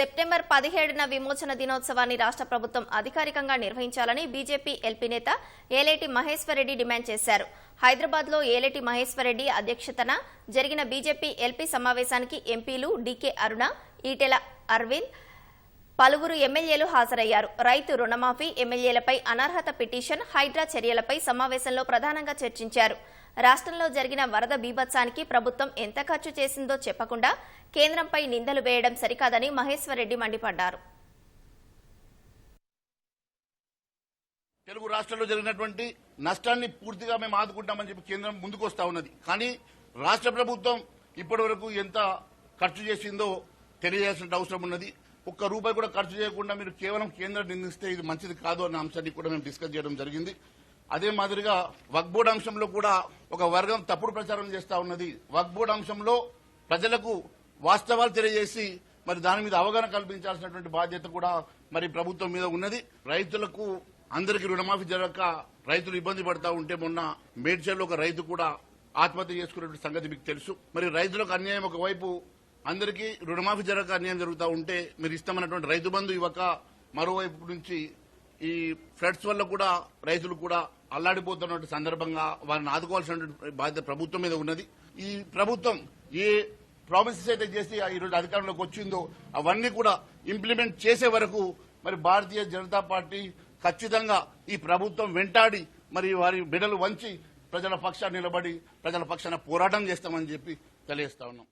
September పదిహేడున విమోచన దినోత్సవాన్ని రాష్ట్ర ప్రభుత్వం అధికారికంగా నిర్వహించాలని బీజేపీ ఎల్పీ నేత ఏలేటి మహేశ్వరరెడ్డి డిమాండ్ చేశారు. హైదరాబాద్లో ఏలేటి మహేశ్వరరెడ్డి అధ్యక్షతన జరిగిన బీజేపీ ఎల్పీ సమావేశానికి ఎంపీలు డీకే అరుణ ఈటెల అరవింద్ పలువురు ఎమ్మెల్యేలు హాజరయ్యారు. రైతు రుణమాఫీ ఎమ్మెల్యేలపై అనర్హత పిటిషన్ హైడ్రా చర్యలపై సమావేశంలో ప్రధానంగా చర్చించారు. రాష్ట్రంలో జరిగిన వరద బీభత్సానికి ప్రభుత్వం ఎంత ఖర్చు చేసిందో చెప్పకుండా కేంద్రంపై నిందలు వేయడం సరికాదని మహేశ్వర్ రెడ్డి మండిపడ్డారు. తెలుగు రాష్ట్రాల్లో జరిగినటువంటి నష్టాన్ని పూర్తిగా మేము ఆదుకుంటామని చెప్పి కేంద్రం ముందుకు వస్తా ఉన్నది. కానీ రాష్ట్ర ప్రభుత్వం ఇప్పటి వరకు ఎంత ఖర్చు చేసిందో తెలియజేయాల్సిన అవసరం ఉన్నది. ఒక్క రూపాయి కూడా ఖర్చు చేయకుండా మీరు కేవలం కేంద్రం నిందిస్తే ఇది మంచిది కాదు అన్న అంశాన్ని కూడా మేము డిస్కస్ చేయడం జరిగింది. అదే మాదిరిగా వక్బోర్డ్ అంశంలో కూడా ఒక వర్గం తప్పుడు ప్రచారం చేస్తా ఉన్నది. వక్బోర్డ్ అంశంలో ప్రజలకు వాస్తవాలు తెలియజేసి మరి దాని మీద అవగాహన కల్పించాల్సినటువంటి బాధ్యత కూడా మరి ప్రభుత్వం మీద ఉన్నది. రైతులకు అందరికీ రుణమాఫీ జరగక రైతులు ఇబ్బంది పడతా ఉంటే మొన్న మేడ్చల్లో ఒక రైతు కూడా ఆత్మహత్య చేసుకున్నటువంటి సంగతి మీకు తెలుసు. మరి రైతులకు అన్యాయం ఒకవైపు అందరికీ రుణమాఫీ జరగక అన్యాయం జరుగుతూ ఉంటే మీరు ఇస్తామన్నటువంటి రైతు బంధు ఇవ్వక మరోవైపు నుంచి ఈ ఫ్లడ్స్ వల్ల కూడా రైతులు కూడా అల్లాడిపోతున్న సందర్భంగా వారిని ఆదుకోవాల్సిన బాధ్యత ప్రభుత్వం మీద ఉన్నది. ఈ ప్రభుత్వం ఏ ప్రామిసెస్ అయితే చేసి ఈ అధికారంలోకి వచ్చిందో అవన్నీ కూడా ఇంప్లిమెంట్ చేసే వరకు మరి భారతీయ జనతా పార్టీ ఖచ్చితంగా ఈ ప్రభుత్వం వెంటాడి మరి వారి బిడలు వంచి ప్రజల పక్షాన్ని నిలబడి ప్రజల పక్షాన పోరాటం చేస్తామని చెప్పి తెలియజేస్తా ఉన్నాం.